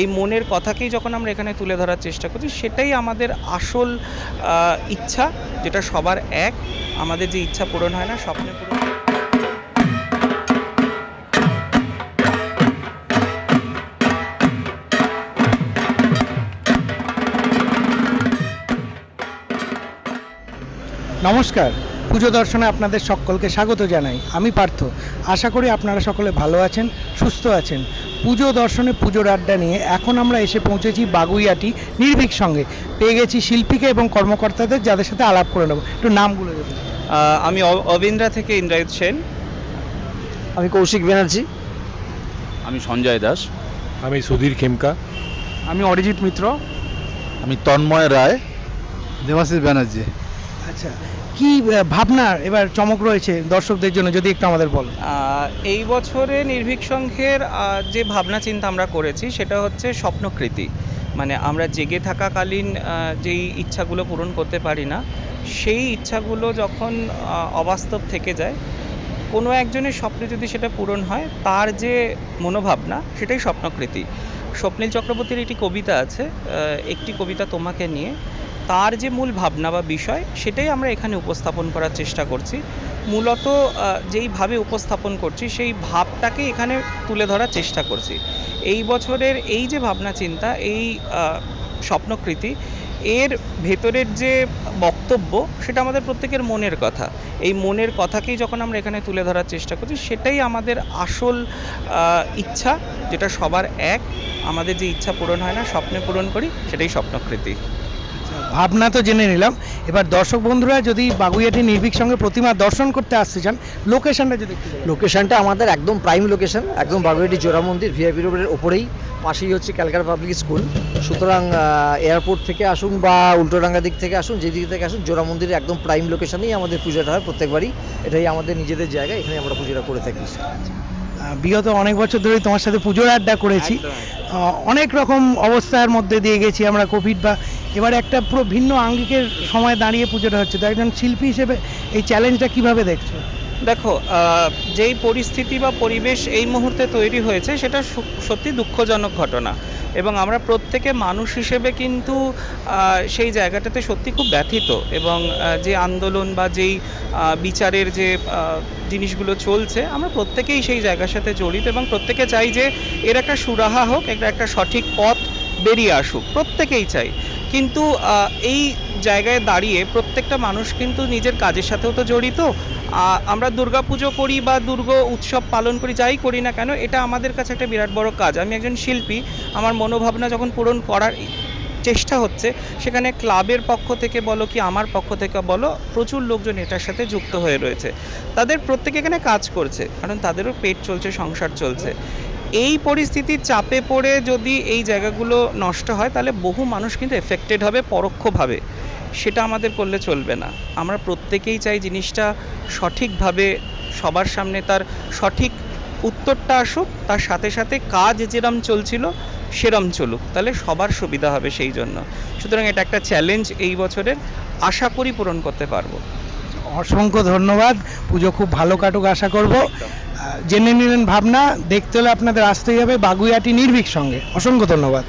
এই মনের কথাকেই যখন আমরা এখানে তুলে ধরার চেষ্টা করছি, সেটাই আমাদের আসল ইচ্ছা, যেটা সবার এক। আমাদের যে ইচ্ছা পূরণ হয় না স্বপ্নে পূরণ নমস্কার। পুজো দর্শনে আপনাদের সকলকে স্বাগত জানাই। আমি পার্থ। আশা করি আপনারা সকলে ভালো আছেন সুস্থ আছেন। পুজো দর্শনে পুজোর আড্ডা নিয়ে এখন আমরা এসে পৌঁছেছি বাগুইয়াটি নির্ভীক সঙ্গে। পেয়ে গেছি শিল্পীকে এবং কর্মকর্তাদের যাদের সাথে আলাপ করে নেব। একটু নামগুলো দেবেন আমি অ- অবিন্দ্রা থেকে ইন্দ্রায়িত সেন। আমি কৌশিক ব্যানার্জি। আমি সঞ্জয় দাস। আমি সুধীর খেমকা। আমি অরিজিৎ মিত্র। আমি তন্ময় রায়। দেবাশিস ব্যানার্জি। আচ্ছা কি ভাবনা এবার চমক রয়েছে দর্শকদের জন্য, যদি একটু আমাদের বলো এই বছরে নির্ভীক সংঘের যে ভাবনা চিন্তা আমরা করেছি, সেটা হচ্ছে স্বপ্নকৃতি। মানে আমরা জেগে থাকাকালীন যেই ইচ্ছাগুলো পূরণ করতে পারি না, সেই ইচ্ছাগুলো যখন অবাস্তব থেকে যায়, কোনো একজনের স্বপ্নে যদি সেটা পূরণ হয়, তার যে মনোভাবনা, সেটাই স্বপ্নকৃতি। স্বপ্নীল চক্রবর্তীর একটি কবিতা আছে একটি কবিতা তোমাকে নিয়ে। তার যে মূল ভাবনা বা বিষয়, সেটাই আমরা এখানে উপস্থাপন করার চেষ্টা করছি। মূলত যেইভাবে উপস্থাপন করছি, সেই ভাবটাকে এখানে তুলে ধরার চেষ্টা করছি। এই বছরের এই যে ভাবনা চিন্তা, এই স্বপ্নকৃতি, এর ভেতরের যে বক্তব্য, সেটা আমাদের প্রত্যেকের মনের কথা। এই মনের কথাকেই যখন আমরা এখানে তুলে ধরার চেষ্টা করছি, সেটাই আমাদের আসল ইচ্ছা, যেটা সবার এক। আমাদের যে ইচ্ছা পূরণ হয় না, স্বপ্নে পূরণ করি, সেটাই স্বপ্নকৃতি। ভাবনা তো জেনে নিলাম। এবার দর্শক বন্ধুরা যদি বাগুইয়াটি নির্ভীক সঙ্গে প্রতিমা দর্শন করতে আসতে চান লোকেশনটা যদি লোকেশনটা আমাদের একদম প্রাইম লোকেশন একদম বাগুইয়াটি জোড়া মন্দির ভিআইপি রোডের ওপরেই পাশেই হচ্ছে ক্যালকাটা পাবলিক স্কুল সুতরাং এয়ারপোর্ট থেকে আসুন বা উল্টোডাঙ্গা দিক থেকে আসুন যেদিক থেকে আসুন জোড়া মন্দিরের একদম প্রাইম লোকেশনেই আমাদের পুজোটা হয় প্রত্যেকবারই। এটাই আমাদের নিজেদের জায়গা এখানে আমরা পুজোটা করে থাকি। বিগত অনেক বছর ধরেই তোমার সাথে পুজোর আড্ডা করেছি। অনেক রকম অবস্থার মধ্যে দিয়ে গেছি আমরা কোভিড বা এবার একটা পুরো ভিন্ন আঙ্গিকের সময় দাঁড়িয়ে পুজোটা হচ্ছে। তো একজন শিল্পী হিসেবে এই চ্যালেঞ্জটা কীভাবে দেখছ? দেখো যেই পরিস্থিতি বা পরিবেশ এই মুহূর্তে তৈরি হয়েছে, সেটা সত্যি দুঃখজনক ঘটনা। এবং আমরা প্রত্যেকে মানুষ হিসেবে কিন্তু সেই জায়গাটাতে সত্যি খুব ব্যথিত। এবং যে আন্দোলন বা যেই বিচারের যে জিনিসগুলো চলছে, আমরা প্রত্যেকেই সেই জায়গার সাথে জড়িত এবং প্রত্যেকে চাই যে, এর একটা সুরাহা হোক একটা একটা সঠিক পথ বেরিয়ে আসুক, প্রত্যেকেই চাই। কিন্তু এই জায়গায় দাঁড়িয়ে প্রত্যেকটা মানুষ কিন্তু নিজের কাজের সাথেও তো জড়িত। আমরা দুর্গা পুজো করি বা দুর্গ উৎসব পালন করি, যাই করি না কেন, এটা আমাদের কাছে একটা বিরাট বড় কাজ। আমি একজন শিল্পী, আমার মনোভাবনা যখন পূরণ করার চেষ্টা হচ্ছে, সেখানে ক্লাবের পক্ষ থেকে বলো কি আমার পক্ষ থেকে বলো, প্রচুর লোকজন এটার সাথে যুক্ত হয়ে রয়েছে। তাদের প্রত্যেকে এখানে কাজ করছে, কারণ তাদেরও পেট চলছে, সংসার চলছে। এই পরিস্থিতির চাপে পড়ে যদি এই জায়গাগুলো নষ্ট হয়, তাহলে বহু মানুষ কিন্তু এফেক্টেড হবে, পরোক্ষভাবে। সেটা আমাদের করলে চলবে না। আমরা প্রত্যেকেই চাই জিনিসটা সঠিকভাবে সবার সামনে তার সঠিক উত্তরটা আসুক, তার সাথে সাথে কাজ যেরম চলছিল সেরম চলুক, তাহলে সবার সুবিধা হবে সেই জন্য। সুতরাং এটা একটা চ্যালেঞ্জ এই বছরের, আশা করি পূরণ করতে পারব। অসংখ্য ধন্যবাদ, পুজো খুব ভালো কাটুক আশা করব। জেনে নিলেন ভাবনা, দেখতে হলে আপনাদের আসতেই হবে বাগুইয়াটি নির্ভীক সঙ্গে। অসংখ্য ধন্যবাদ।